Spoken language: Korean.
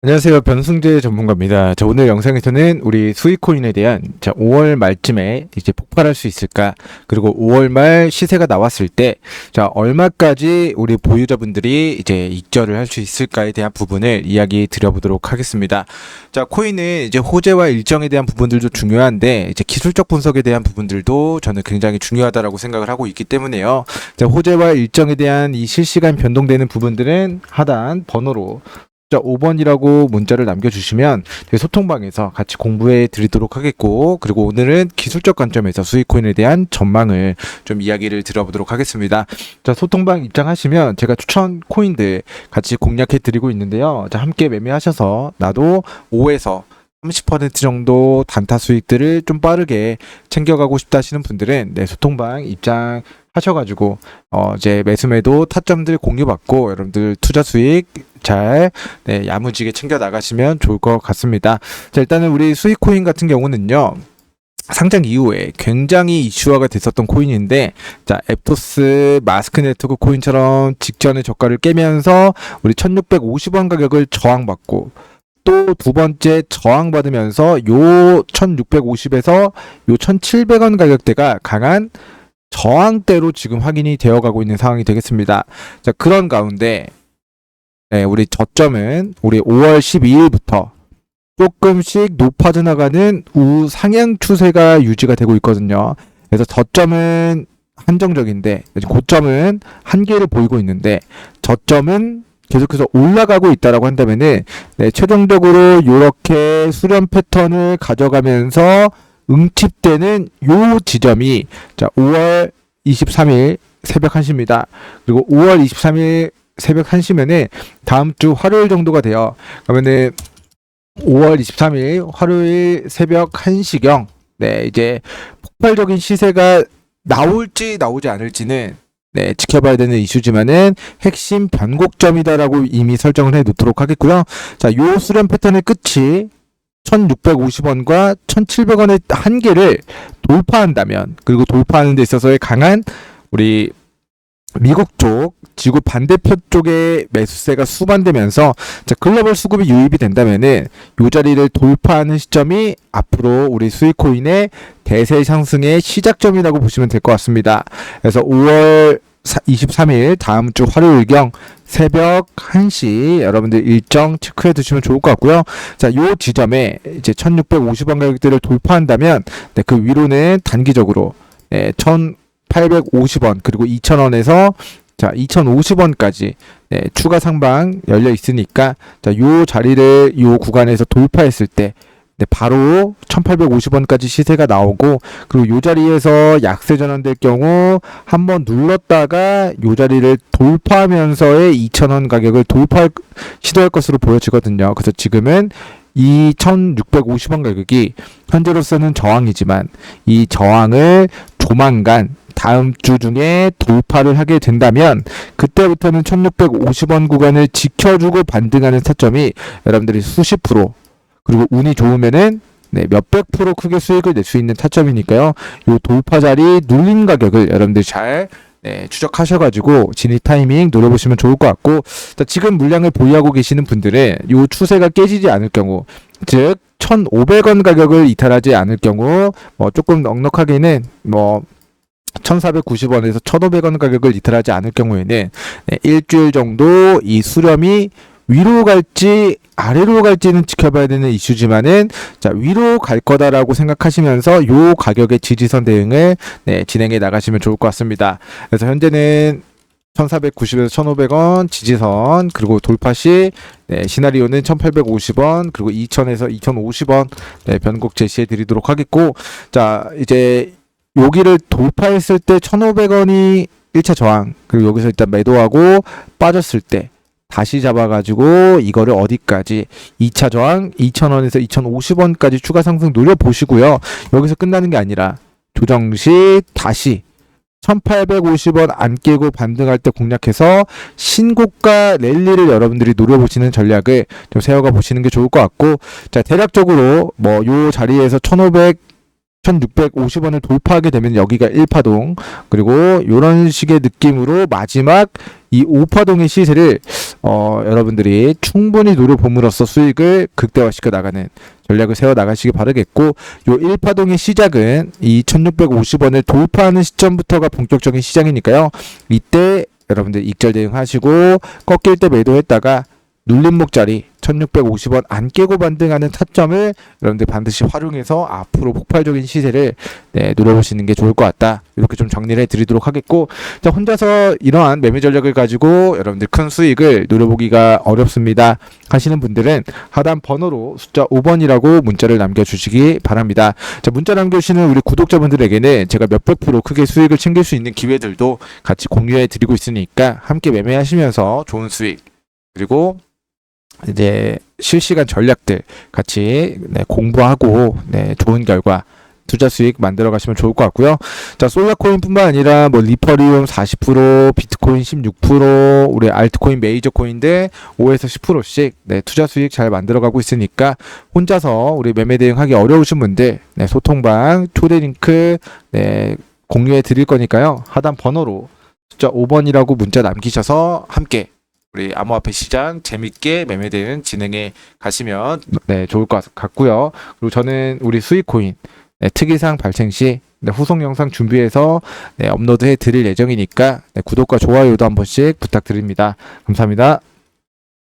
안녕하세요. 변승재 전문가입니다. 자, 오늘 영상에서는 우리 수익코인에 대한 자, 5월 말쯤에 이제 폭발할 수 있을까? 그리고 5월 말 시세가 나왔을 때 자, 얼마까지 우리 보유자분들이 이제 익절을 할 수 있을까에 대한 부분을 이야기 드려보도록 하겠습니다. 자, 코인은 이제 호재와 일정에 대한 부분들도 중요한데 이제 기술적 분석에 대한 부분들도 저는 굉장히 중요하다라고 생각을 하고 있기 때문에요. 자, 호재와 일정에 대한 이 실시간 변동되는 부분들은 하단 번호로 자, 5번이라고 문자를 남겨주시면 소통방에서 같이 공부해 드리도록 하겠고, 그리고 오늘은 기술적 관점에서 수익코인에 대한 전망을 좀 이야기를 들어보도록 하겠습니다. 자, 소통방 입장하시면 제가 추천 코인들 같이 공략해 드리고 있는데요. 자, 함께 매매하셔서 나도 5에서 30% 정도 단타 수익들을 좀 빠르게 챙겨가고 싶다 하시는 분들은 네, 소통방 입장 하셔가지고 어 이제 매수매도 타점들 공유받고 여러분들 투자 수익 잘 네, 야무지게 챙겨 나가시면 좋을 것 같습니다. 자 일단은 우리 수익 코인 같은 경우는요. 상장 이후에 굉장히 이슈화가 됐었던 코인인데 자 앱토스 마스크 네트워크 코인처럼 직전의 저가를 깨면서 우리 1650원 가격을 저항받고 또 두 번째 저항받으면서 요 1650에서 요 1700원 가격대가 강한 저항대로 지금 확인이 되어 가고 있는 상황이 되겠습니다. 자, 그런 가운데 네, 우리 저점은 우리 5월 12일부터 조금씩 높아져 나가는 우상향 추세가 유지가 되고 있거든요. 그래서 저점은 한정적인데 고점은 한계를 보이고 있는데 저점은 계속해서 올라가고 있다라고 한다면은 네, 최종적으로 이렇게 수렴 패턴을 가져가면서 응집되는 요 지점이 자 5월 23일 새벽 1시입니다. 그리고 5월 23일 새벽 1시면은 다음 주 화요일 정도가 돼요. 그러면은 5월 23일 화요일 새벽 1시경 네 이제 폭발적인 시세가 나올지 나오지 않을지는 네, 지켜봐야 되는 이슈지만은 핵심 변곡점이다라고 이미 설정을 해 놓도록 하겠고요. 자, 요 수렴 패턴의 끝이 1650원과 1700원의 한계를 돌파한다면 그리고 돌파하는 데 있어서의 강한 우리 미국 쪽 지구 반대편 쪽에 매수세가 수반되면서 자, 글로벌 수급이 유입이 된다면은 요 자리를 돌파하는 시점이 앞으로 우리 수익코인의 대세 상승의 시작점이라고 보시면 될 것 같습니다. 그래서 5월 23일 다음 주 화요일경 새벽 1시 여러분들 일정 체크해 두시면 좋을 것 같고요. 자, 요 지점에 이제 1650원 가격대를 돌파한다면 네, 그 위로는 단기적으로 네, 1850원 그리고 2000원에서 자, 2050원까지 네, 추가 상방 열려 있으니까 자, 요 자리를 요 구간에서 돌파했을 때 네, 바로 1850원까지 시세가 나오고 그리고 요 자리에서 약세 전환될 경우 한번 눌렀다가 요 자리를 돌파하면서의 2000원 가격을 돌파 시도할 것으로 보여지거든요. 그래서 지금은 이 1650원 가격이 현재로서는 저항이지만 이 저항을 조만간 다음 주 중에 돌파를 하게 된다면 그때부터는 1650원 구간을 지켜주고 반등하는 타점이 여러분들이 수십 프로 그리고 운이 좋으면은 네, 몇백 프로 크게 수익을 낼 수 있는 타점이니까요. 요 돌파 자리 눌린 가격을 여러분들 잘 네, 추적하셔가지고 진입 타이밍 노려보시면 좋을 것 같고 자, 지금 물량을 보유하고 계시는 분들은 요 추세가 깨지지 않을 경우 즉 1,500원 가격을 이탈하지 않을 경우 뭐 조금 넉넉하게는 뭐 1,490원에서 1,500원 가격을 이탈하지 않을 경우에는 네, 일주일 정도 이 수렴이 위로 갈지 아래로 갈지는 지켜봐야 되는 이슈지만은 자 위로 갈 거다라고 생각하시면서 요 가격의 지지선 대응을 네, 진행해 나가시면 좋을 것 같습니다. 그래서 현재는 1490에서 1500원 지지선 그리고 돌파 시 네, 시나리오는 1850원 그리고 2000에서 2050원 네, 변곡 제시해 드리도록 하겠고 자 이제 여기를 돌파했을 때 1500원이 1차 저항 그리고 여기서 일단 매도하고 빠졌을 때 다시 잡아가지고 이거를 어디까지 2차 저항 2,000원에서 2,050원까지 추가 상승 노려보시고요. 여기서 끝나는 게 아니라 조정 시 다시 1850원 안 깨고 반등할 때 공략해서 신고가 랠리를 여러분들이 노려보시는 전략을 좀 세워가 보시는 게 좋을 것 같고 자 대략적으로 뭐 요 자리에서 1500 1650원을 돌파하게 되면 여기가 1파동 그리고 이런 식의 느낌으로 마지막 이 5파동의 시세를 어, 여러분들이 충분히 노려봄으로써 수익을 극대화시켜 나가는 전략을 세워 나가시기 바라겠고 요 1파동의 시작은 이 1650원을 돌파하는 시점부터가 본격적인 시장이니까요. 이때 여러분들 익절 대응하시고 꺾일 때 매도했다가 눌림목 자리 1650원 안 깨고 반등하는 타점을 여러분들 반드시 활용해서 앞으로 폭발적인 시세를 네, 노려보시는 게 좋을 것 같다. 이렇게 좀 정리를 해드리도록 하겠고 자, 혼자서 이러한 매매 전략을 가지고 여러분들 큰 수익을 노려보기가 어렵습니다. 하시는 분들은 하단 번호로 숫자 5번이라고 문자를 남겨주시기 바랍니다. 자, 문자 남겨주시는 우리 구독자분들에게는 제가 몇백 프로 크게 수익을 챙길 수 있는 기회들도 같이 공유해 드리고 있으니까 함께 매매하시면서 좋은 수익 그리고 이제 실시간 전략들 같이 네, 공부하고 네, 좋은 결과 투자 수익 만들어 가시면 좋을 것 같고요. 자, 솔라코인뿐만 아니라 뭐 리퍼리움 40%, 비트코인 16%, 우리 알트코인 메이저 코인들 5에서 10%씩 네, 투자 수익 잘 만들어 가고 있으니까 혼자서 우리 매매 대응하기 어려우신 분들 네, 소통방 초대 링크 네, 공유해 드릴 거니까요. 하단 번호로 숫자 5번이라고 문자 남기셔서 함께 우리 암호화폐 시장 재밌게 매매 대응 진행해 가시면 네, 좋을 것 같고요. 그리고 저는 우리 수익코인 네, 특이사항 발생 시 네, 후속 영상 준비해서 네, 업로드해 드릴 예정이니까 네, 구독과 좋아요도 한 번씩 부탁드립니다. 감사합니다.